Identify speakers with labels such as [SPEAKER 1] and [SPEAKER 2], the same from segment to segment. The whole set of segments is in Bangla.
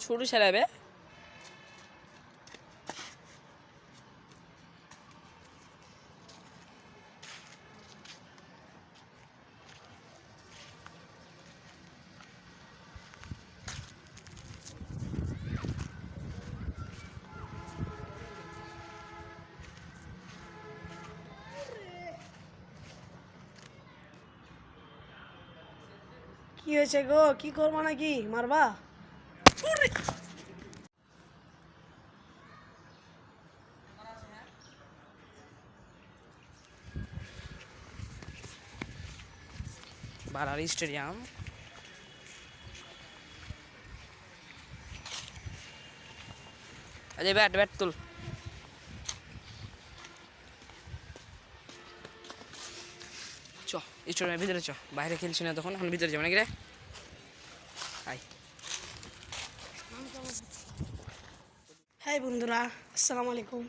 [SPEAKER 1] শুরু চালাবে
[SPEAKER 2] কি হয়েছে গো? কি করব নাকি? মারবা?
[SPEAKER 1] বারার স্টেডিয়াম। আজ ব্যাট ব্যাট তুল। চ স্টেডিয়ামের ভিতরে চ। বাইরে খেলছি না তখন, এখন ভিতরে যাব, নাকি রে? আই
[SPEAKER 2] হ্যাঁ বন্ধুরা, আসসালামু আলাইকুম।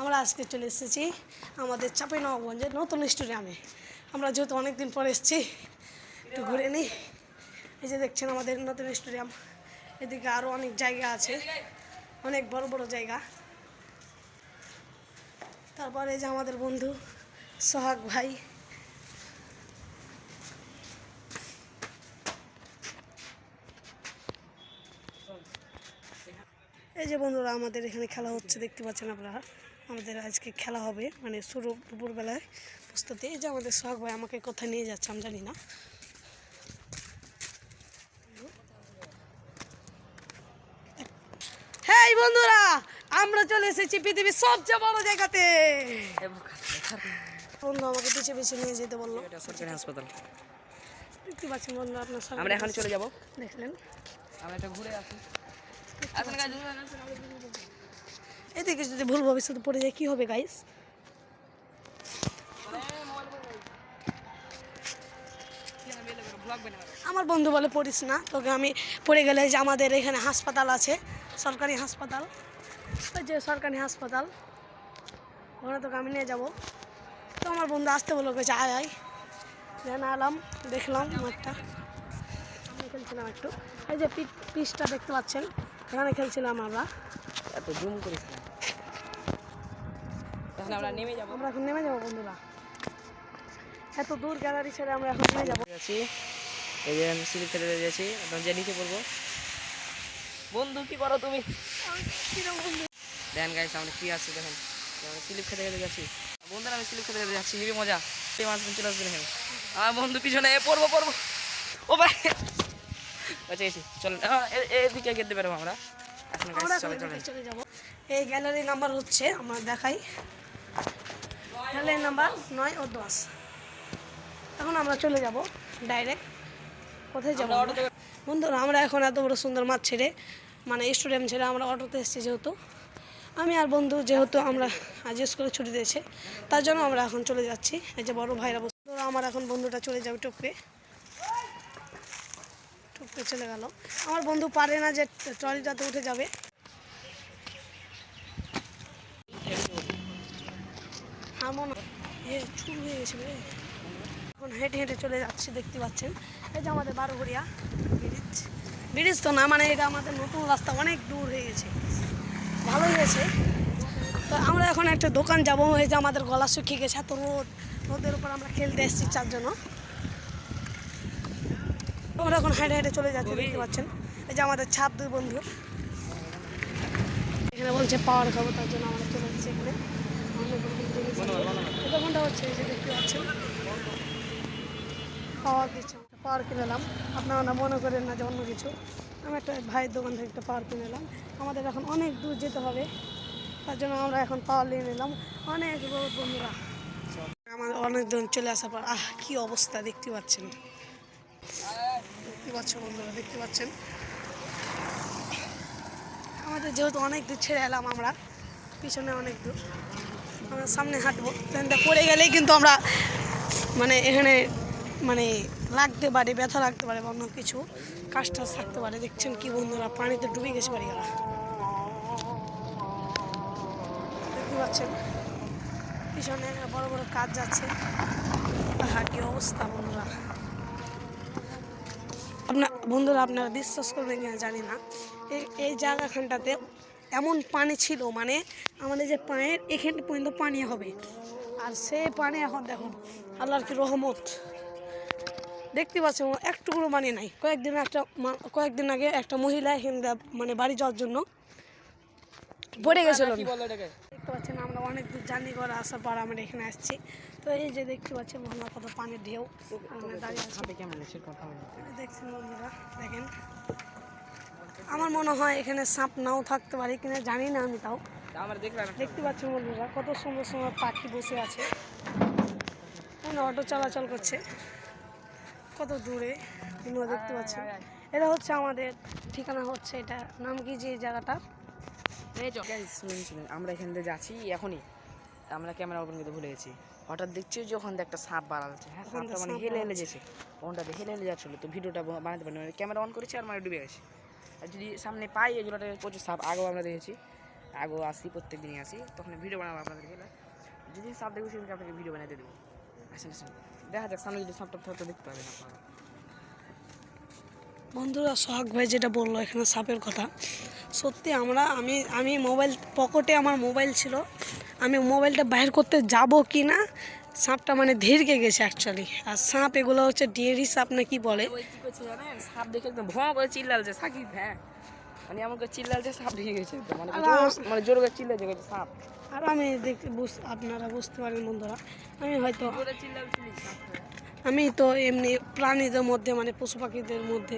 [SPEAKER 2] আমরা আজকে চলে এসেছি আমাদের চাপাই নবাবগঞ্জের নতুন স্টেডিয়ামে। আমরা যেহেতু অনেক দিন পরে এসেছি, একটু ঘুরে নিই। এই যে দেখছেন আমাদের নতুন স্টেডিয়াম, এদিকে আরও অনেক জায়গা আছে, অনেক বড় বড় জায়গা। তারপরে যে আমাদের বন্ধু সোহাগ ভাই এই যে বন্ধুরা আমাদের এখানে খেলা হচ্ছে দেখতে পাচ্ছেন আপনারা। আমাদের আজকে খেলা হবে মানে শুরু দুপুরবেলায় প্রস্তুতি। এই যে আমাদের সোহাগ ভাই আমাকে কোথায় নিয়ে যাচ্ছে আমি জানি না। হ্যাঁ বন্ধুরা আমরা চলে এসেছি পৃথিবীর সবচেয়ে বড় জায়গাতে। বন্ধু আমাকে পিছিয়ে পিছিয়ে নিয়ে যেতে বলল।
[SPEAKER 1] সরকারি হাসপাতাল।
[SPEAKER 2] দেখতে পাচ্ছেন বন্ধু আপনার
[SPEAKER 1] আমরা এখন চলে যাব।
[SPEAKER 2] দেখলেন।
[SPEAKER 1] আমরা একটা ঘুরে আসি।
[SPEAKER 2] এদিকে যদি ভুল ভবিষ্যতে পড়ে যায়, কি হবে গাইস আমার বন্ধু বলে পড়িস না, তোকে আমি পড়ে গেলে যে আমাদের এখানে হাসপাতাল আছে, সরকারি হাসপাতাল। ওই যে সরকারি হাসপাতাল, ওখানে তোকে আমি নিয়ে যাব। তো আমার বন্ধু আসতে বলো গেছে আয় আয়। যেন আলাম, দেখলাম মাঠটা খেলছিলাম একটু। এই যে পিচটা দেখতে পাচ্ছেন এখানে খেলছিলাম আমরা।
[SPEAKER 1] এত জুম তাহলে আমরা নেমে যাব।
[SPEAKER 2] আমরা এখন নেমে যাব বন্ধুরা। এত দূর গ্যালারি ছেড়ে আমরা এখন নেমে যাব।
[SPEAKER 1] আছি। এই যে আমি স্লিপ আপনার যে নিচে পড়ব। বন্ধু কি করো তুমি? দেখেন গাইস আমরা কি আছে দেখেন। আমি স্লিপ খেতে খেতে যাচ্ছি বন্ধুরা আমি স্লিপ খেতে খেতে যাচ্ছি হেবি মজা। সেই চলে আসবে এখানে আমার বন্ধু পিছনে পড়ব পড়ব। ও ভাই। আচ্ছা এসি চলেন। হ্যাঁ, এদিকে যেতে পারব আমরা। চলে
[SPEAKER 2] যাব। এই গ্যালারি নাম্বার হচ্ছে আমরা দেখাই। গ্যালারি নাম্বার নয় ও দশ। এখন আমরা চলে যাব ডাইরেক্ট কোথায় যাব বন্ধুরা আমরা এখন এত বড় সুন্দর মাছ ছেড়ে মানে স্টুডিয়াম ছেড়ে আমরা অটোতে এসেছি যেহেতু। আমি আর বন্ধু যেহেতু আমরা আজ স্কুলে ছুটি দিয়েছে তার জন্য আমরা এখন চলে যাচ্ছি। এই যে বড় ভাইরা তো আমার এখন বন্ধুটা চলে যাবে টপকে টপকে চলে গেল। আমার বন্ধু পারে না যে ট্রলিটাতে উঠে যাবে। হয়ে গেছে এখন হেঁটে হেঁটে চলে যাচ্ছি, দেখতে পাচ্ছেন। এই যে আমাদের বারোঘরিয়া ব্রিজ। ব্রিজ তো না মানে এটা আমাদের নতুন রাস্তা, অনেক দূর হয়ে গেছে। ভালোই হয়েছে। তো আমরা এখন একটা দোকান যাব। এই যে আমাদের গলা শুকিয়ে গেছে, এত রোদ। রোদের উপর আমরা খেলতে এসেছি চারজনও। আমরা এখন হেঁটে হেঁটে চলে যাচ্ছি, দেখতে পাচ্ছেন। এই যে আমাদের ছাপ দুই বন্ধু। এখানে বলছে পাওয়ার খাব, তার জন্য আমরা চলে যাচ্ছি এখানে। দোকানটা হচ্ছে, এই যে দেখতে পাচ্ছেন। পাওয়ার দিচ্ছে পাওয়ার কিনে এলাম। আপনারা না মনে করেন না যে অন্য কিছু। আমি একটা ভাইয়ের দোকান থেকে একটা পাওয়ার কিনে এলাম। আমাদের এখন অনেক দূর যেতে হবে। তার জন্য আমরা এখন পাওয়ার নিয়ে নিলাম। অনেক বন্ধুরা। আমাদের অনেক দূর চলে আসার পর, আহ, কি অবস্থা, দেখতে পাচ্ছেন। দেখতে পাচ্ছ বন্ধুরা, দেখতে পাচ্ছেন? আমাদের যেহেতু অনেক দূর ছেড়ে এলাম আমরা, পিছনে অনেক দূর। আমরা সামনে হাঁটবো। ট্রেনটা পড়ে গেলেই কিন্তু আমরা মানে এখানে মানে লাগতে পারে, ব্যথা লাগতে পারে বা অন্য কিছু। কাজ টাজ থাকতে পারে। দেখছেন কি বন্ধুরা, পানিতে ডুবে গেছে বাড়ি গেলা দেখতে পাচ্ছেন? পিছনে বড় বড় কাজ যাচ্ছে। আহা কি অবস্থা বন্ধুরা? বন্ধুরা আপনারা বিশ্বাস করবেন কিনা জানি না। এই এই জায়গাখানটাতে এমন পানি ছিল মানে আমাদের যে পায়ের এখানটা পর্যন্ত পানি হবে। আর সে পানি এখন দেখুন, আল্লাহর কি রহমত। দেখতে পাচ্ছেন একটুকুলো পানি নাই। কয়েকদিন একটা কয়েকদিন আগে একটা মহিলা এখানে মানে বাড়ি যাওয়ার জন্য পড়ে গেছিল। অনেক দূর জার্নি করে আসার পর আমরা এখানে আসছি। তো এই যে দেখতে পাচ্ছি আমরা কত পানির ঢেউ। আমরা দাঁড়িয়ে আছি।
[SPEAKER 1] কেমন কথা
[SPEAKER 2] দেখছেন বন্ধুরা দেখেন। আমার মনে হয় এখানে সাপ নাও থাকতে পারে কিনা জানি না আমি তাও। দেখতে পাচ্ছি বন্ধুরা কত সুন্দর সুন্দর পাখি বসে আছে। অটো চলাচল করছে। কত দূরে তোমরা দেখতে পাচ্ছেন এটা হচ্ছে আমাদের ঠিকানা হচ্ছে এটা নাম কি যে জায়গাটা।
[SPEAKER 1] শুনুন শুনুন আমরা এখান থেকে যাচ্ছি এখনই। আমরা ক্যামেরা ওপেন করতে ভুলে গেছি। হঠাৎ দেখছি যে ওখান থেকে একটা সাপ বাড়া যাচ্ছে হ্যাঁ সাপটা মানে হেলে হেলে
[SPEAKER 2] বাড়াচ্ছে।
[SPEAKER 1] যেছে ওখানটাতে হেলে হেলে যাচ্ছিল তো ভিডিওটা বানাতে পারিনি। মানে ক্যামেরা অন করেছি আর মানে ডুবে গেছি। আর যদি সামনে পাই এগুলোতে প্রচুর সাপ আগেও আমরা দেখেছি আগেও আসি প্রত্যেক দিনই আসি তখন ভিডিও বানাবো আপনাদের যদি সাপ দেখব সেদিনকে আপনাকে ভিডিও বানাতে দেবো। আসেন আসেন দেখা যাক সামনে যদি সাপটা থাকতে দেখতে পাবেন আপনারা।
[SPEAKER 2] বন্ধুরা সোহাগ ভাই যেটা বলল এখানে সাপের কথা। সত্যি আমরা আমি আমি মোবাইল পকেটে আমার মোবাইল ছিল আমি মোবাইলটা বাইর করতে যাব কি না সাপটা মানে ধীরকে গেছে অ্যাকচুয়ালি আর সাপ এগুলো হচ্ছে ডিয়েরি সাপ না কি বলে?
[SPEAKER 1] সাপ দেখে একদম ভঁ করে চিল্লালছে সাকিব হ্যাঁ। মানে এমন করে চিল্লালছে সাপ ঢেকে গেছে মানে মানে জোর করে চিল্লাছে গেছে সাপ।
[SPEAKER 2] আর আমি দেখতে বুঝ আপনারা বুঝতে পারেন বন্ধুরা আমি হয়তো
[SPEAKER 1] সাপ
[SPEAKER 2] আমি তো এমনি প্রাণীদের মধ্যে মানে পশু পাখিদের মধ্যে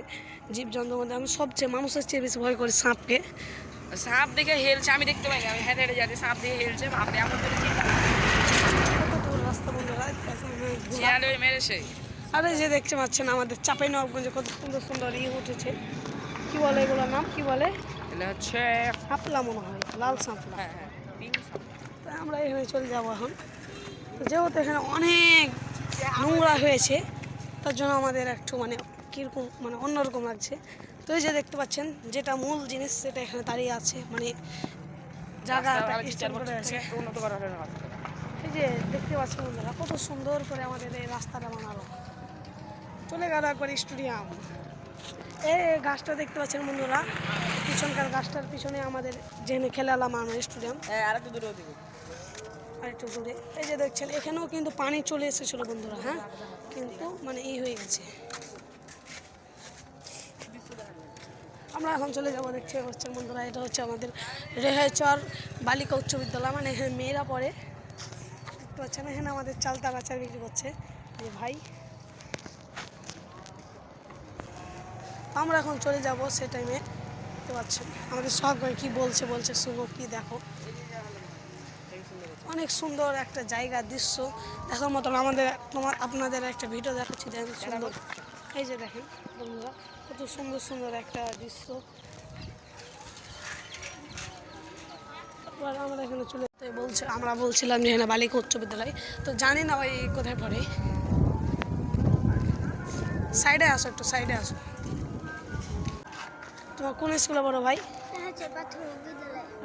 [SPEAKER 2] জীবজন্তুর মধ্যে আমি সবচেয়ে মানুষের চেয়ে বেশি ভয় করি সাপকে।
[SPEAKER 1] সাপ দেখে হেলছে আমি দেখতে পাই আমি হেঁটে হেঁটে যাচ্ছি সাপ দেখে হেলছে বাপরে এমন করে
[SPEAKER 2] কত দূর রাস্তা বন্ধুরা
[SPEAKER 1] মেরেছে।
[SPEAKER 2] আরে যে দেখতে পাচ্ছেন আমাদের চাপাই নবাবগঞ্জে কত সুন্দর সুন্দর ইয়ে উঠেছে। কি বলে এগুলোর নাম? কি বলে?
[SPEAKER 1] এটা হচ্ছে
[SPEAKER 2] সাপলা মনে হয় লাল সাপলা।
[SPEAKER 1] হ্যাঁ হ্যাঁ
[SPEAKER 2] আমরা এখানে চলে যাব এখন। যেহেতু এখানে অনেক নোংরা হয়েছে। তার জন্য আমাদের একটু মানে কীরকম মানে অন্যরকম লাগছে। তো এই যে দেখতে পাচ্ছেন যেটা মূল জিনিস সেটা এখানে দাঁড়িয়ে আছে। মানে জায়গাটা
[SPEAKER 1] উন্নত করা
[SPEAKER 2] এই যে দেখতে পাচ্ছেন বন্ধুরা কত সুন্দর করে আমাদের এই রাস্তাটা বানালো চলে গেল একবার স্টুডিয়াম। এই গাছটা দেখতে পাচ্ছেন বন্ধুরা পিছনকার গাছটার পিছনে আমাদের যেখানে খেলালাম আমরা স্টুডিয়াম।
[SPEAKER 1] হ্যাঁ আর একটু দূরে
[SPEAKER 2] আর একটু দূরে এই যে দেখছেন, এখানেও কিন্তু পানি চলে এসেছিল বন্ধুরা হ্যাঁ? কিন্তু মানে এই হয়ে গেছে। আমরা এখন চলে যাব দেখতে পাচ্ছেন বন্ধুরা, এটা হচ্ছে আমাদের রেহাইচর বালিকা উচ্চ বিদ্যালয় মানে এখানে মেয়েরা পড়ে। দেখতে পাচ্ছেন, এখানে আমাদের চালতা আচার বিক্রি করছে। যে ভাই। আমরা এখন চলে যাব সে টাইমে দেখতে পাচ্ছেন, আমাদের সব কী বলছে বলছে, শুভ কি দেখো। অনেক সুন্দর একটা জায়গা দৃশ্য। দেখার মতন আমাদের তোমার আপনাদের একটা ভিডিও দেখাচ্ছি দেখেন সুন্দর। এই যে দেখেন বন্ধুরা কত সুন্দর সুন্দর একটা দৃশ্য। আমরা এখানে চলে বলছে আমরা বলছিলাম যে এখানে বালিকা উচ্চ বিদ্যালয়। তো জানি না ওই কোথায় পড়ে। সাইডে আসো একটু সাইডে আসো। তোমার কোন স্কুলে পড়ো ভাই?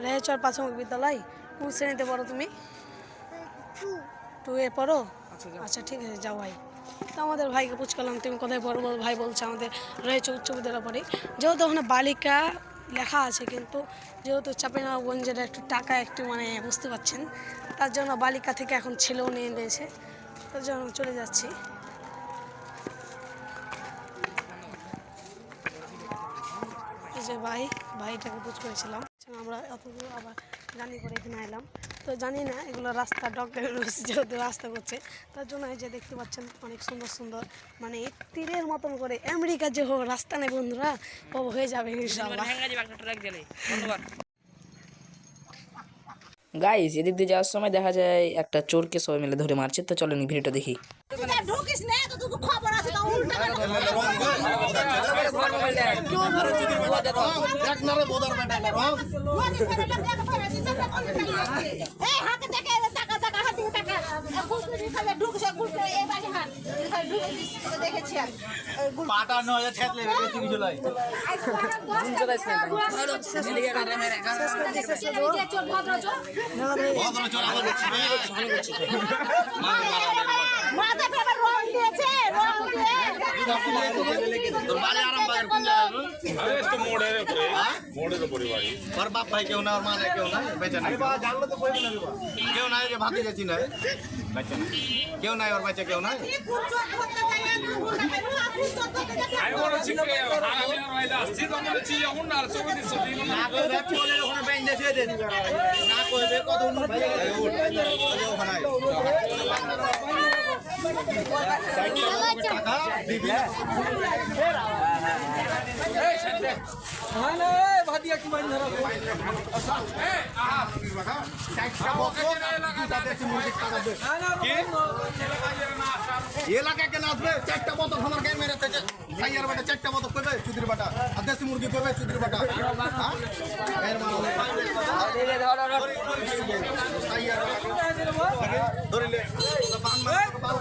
[SPEAKER 2] রেহেচর প্রাথমিক বিদ্যালয়? কোন শ্রেণীতে পড়ো তুমি?
[SPEAKER 3] টু।
[SPEAKER 2] এ পড়ো?
[SPEAKER 1] আচ্ছা
[SPEAKER 2] আচ্ছা ঠিক আছে যাও ভাই। তো আমাদের ভাইকে পুচকালাম তুমি কোথায় পড়ো বল? ভাই বলছে আমাদের রয়েছে উচ্চ বিদ্যালয় পড়ি যেহেতু ওখানে বালিকা লেখা আছে কিন্তু যেহেতু চাপেনাগঞ্জের একটু টাকা একটু মানে বুঝতে পারছেন তার জন্য বালিকা থেকে এখন ছেলেও নিয়ে নিয়েছে। তার জন্য চলে যাচ্ছি। যে ভাই ভাইটাকে বুঝ করেছিলাম। আমরা অত আবার জানি করে এখানে এলাম। তো জানি না এগুলো রাস্তা ডক্টর যেহেতু রাস্তা করছে তার জন্য এই যে দেখতে পাচ্ছেন অনেক সুন্দর সুন্দর মানে তীরের মতন করে আমেরিকা যে হোক রাস্তা নেই বন্ধুরা ও হয়ে যাবে
[SPEAKER 1] গাইস এদিক দিয়ে যাওয়ার সময় দেখা যায় একটা চোরকে সবাই মিলে ধরে মারছে তো চলেন ভিডিওটা দেখি।
[SPEAKER 3] ঢুকিস না। তো তোকে খবর আছে তো উল্টা এই হাতে দেখে টাকা টাকা হাতে টাকা ঘুষ খাবে ঢুকিস ঘুষ এই বাড়ি হাত দেখেছি। আমি
[SPEAKER 4] পাটানো হয়ে ঠেকলে বেশি কিছু লয় ভদ্র চোর আমার
[SPEAKER 3] মাথা পেপে রং দিয়েছে রং দিয়ে।
[SPEAKER 4] ওর বাপ ভাই কেউ না ওর মা নাই কেউ নাই বেঁচে নাই। কেউ নাই যে ভাতি যাচ্ছি না বেঁচে নাই। কেউ নাই ওর বাচ্চা কেউ নাই?
[SPEAKER 5] না
[SPEAKER 4] না না কইবে কত ওখানে। এলাকায় কেন আসবে চারটা বতক আমার গায়ে মেরে থেকে সাইয়ার বাটা চারটা বতক করবে চুদির বাটা আর দেশি মুরগি করবে চুদির বাটা সাইয়ার বাটা।